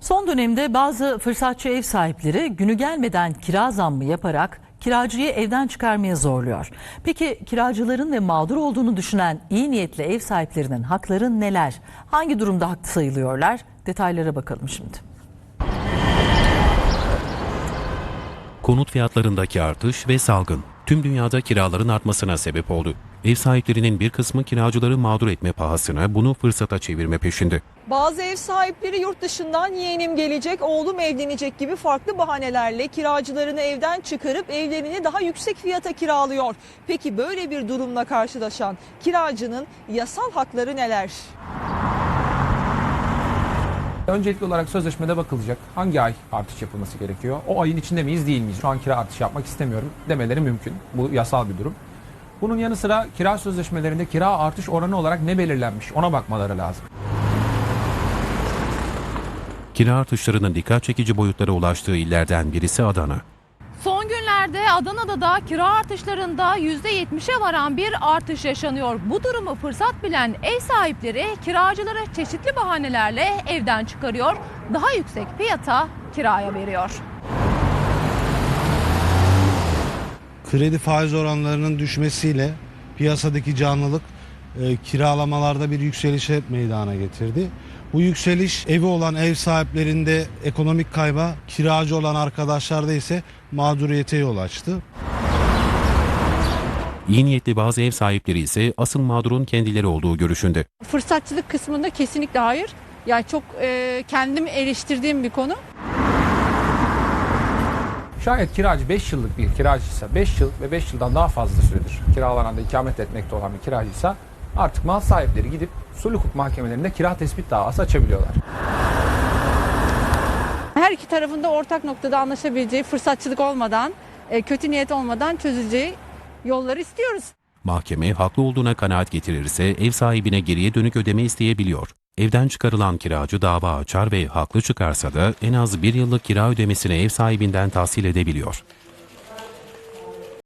Son dönemde bazı fırsatçı ev sahipleri günü gelmeden kira zammı yaparak kiracıyı evden çıkarmaya zorluyor. Peki kiracıların ve mağdur olduğunu düşünen iyi niyetli ev sahiplerinin hakları neler? Hangi durumda haklı sayılıyorlar? Detaylara bakalım şimdi. Konut fiyatlarındaki artış ve salgın tüm dünyada kiraların artmasına sebep oldu. Ev sahiplerinin bir kısmı kiracıları mağdur etme pahasına bunu fırsata çevirme peşinde. Bazı ev sahipleri yurt dışından yeğenim gelecek, oğlum evlenecek gibi farklı bahanelerle kiracılarını evden çıkarıp evlerini daha yüksek fiyata kiralıyor. Peki böyle bir durumla karşılaşan kiracının yasal hakları neler? Öncelikli olarak sözleşmede bakılacak. Hangi ay artış yapılması gerekiyor? O ayın içinde miyiz değil miyiz? Şu an kira artışı yapmak istemiyorum demeleri mümkün. Bu yasal bir durum. Bunun yanı sıra kira sözleşmelerinde kira artış oranı olarak ne belirlenmiş ona bakmaları lazım. Kira artışlarının dikkat çekici boyutlara ulaştığı illerden birisi Adana. Son günlerde Adana'da da kira artışlarında %70'e varan bir artış yaşanıyor. Bu durumu fırsat bilen ev sahipleri kiracıları çeşitli bahanelerle evden çıkarıyor. Daha yüksek fiyata kiraya veriyor. kredi faiz oranlarının düşmesiyle piyasadaki canlılık e, kiralamalarda bir yükselişe meydana getirdi. Bu yükseliş evi olan ev sahiplerinde ekonomik kayba, kiracı olan arkadaşlarda ise mağduriyete yol açtı. İyi niyetli bazı ev sahipleri ise asıl mağdurun kendileri olduğu görüşünde. Fırsatçılık kısmında kesinlikle hayır. Yani çok e, kendim eleştirdiğim bir konu. Şayet kiracı 5 yıllık bir kiracıysa 5 yıl ve 5 yıldan daha fazla süredir kiralananda ikamet etmekte olan bir kiracıysa artık mal sahipleri gidip sulh hukuk mahkemelerinde kira tespit davası açabiliyorlar. Her iki tarafında ortak noktada anlaşabileceği, fırsatçılık olmadan, e, kötü niyet olmadan çözüleceği yolları istiyoruz. Mahkeme haklı olduğuna kanaat getirirse ev sahibine geriye dönük ödeme isteyebiliyor. Evden çıkarılan kiracı dava açar ve haklı çıkarsa da en az bir yıllık kira ödemesini ev sahibinden tahsil edebiliyor.